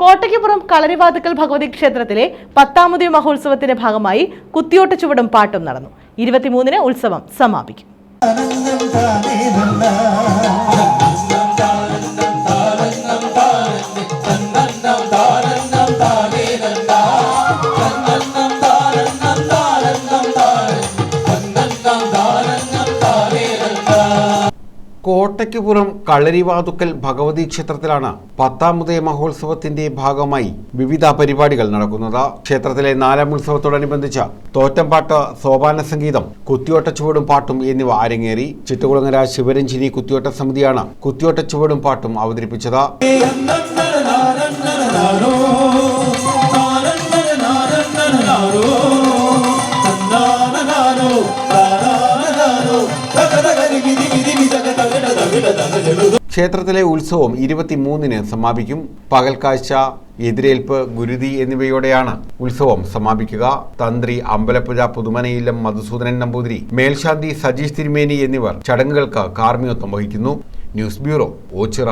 കോട്ടയ്ക്കുപുറം കളരിവാതുക്കൽ ഭഗവതി ക്ഷേത്രത്തിലെ പത്താമത് മഹോത്സവത്തിന്റെ ഭാഗമായി കുത്തിയോട്ട ചുവടും പാട്ടും നടന്നു. ഇരുപത്തിമൂന്നിന് ഉത്സവം സമാപിക്കും. കോട്ടയ്ക്കുപുറം കളരിവാതുക്കൽ ഭഗവതി ക്ഷേത്രത്തിലാണ് പത്താമതയ മഹോത്സവത്തിന്റെ ഭാഗമായി വിവിധ പരിപാടികൾ നടക്കുന്നത്. ക്ഷേത്രത്തിലെ നാലാം ഉത്സവത്തോടനുബന്ധിച്ച് തോറ്റംപാട്ട് സോപാന സംഗീതം കുത്തിയോട്ട ചുവടും പാട്ടും എന്നിവ അരങ്ങേറി ചിറ്റകുളങ്ങര ശിവരഞ്ജിനി കുത്തിയോട്ട സമിതിയാണ് കുത്തിയോട്ട ചുവടും പാട്ടും അവതരിപ്പിച്ചത് ക്ഷേത്രത്തിലെ ഉത്സവം ഇരുപത്തിമൂന്നിന് സമാപിക്കും. പകൽക്കാഴ്ച എതിരേൽപ്പ് ഗുരുതി എന്നിവയോടെയാണ് ഉത്സവം സമാപിക്കുക. തന്ത്രി അമ്പലപ്പുഴ പുതുമനയില്ലം മധുസൂദനൻ നമ്പൂതിരി മേൽശാന്തി സജീഷ് തിരുമേനി എന്നിവർ ചടങ്ങുകൾക്ക് കാർമ്മികത്വം വഹിക്കുന്നു. News bureau Ochira.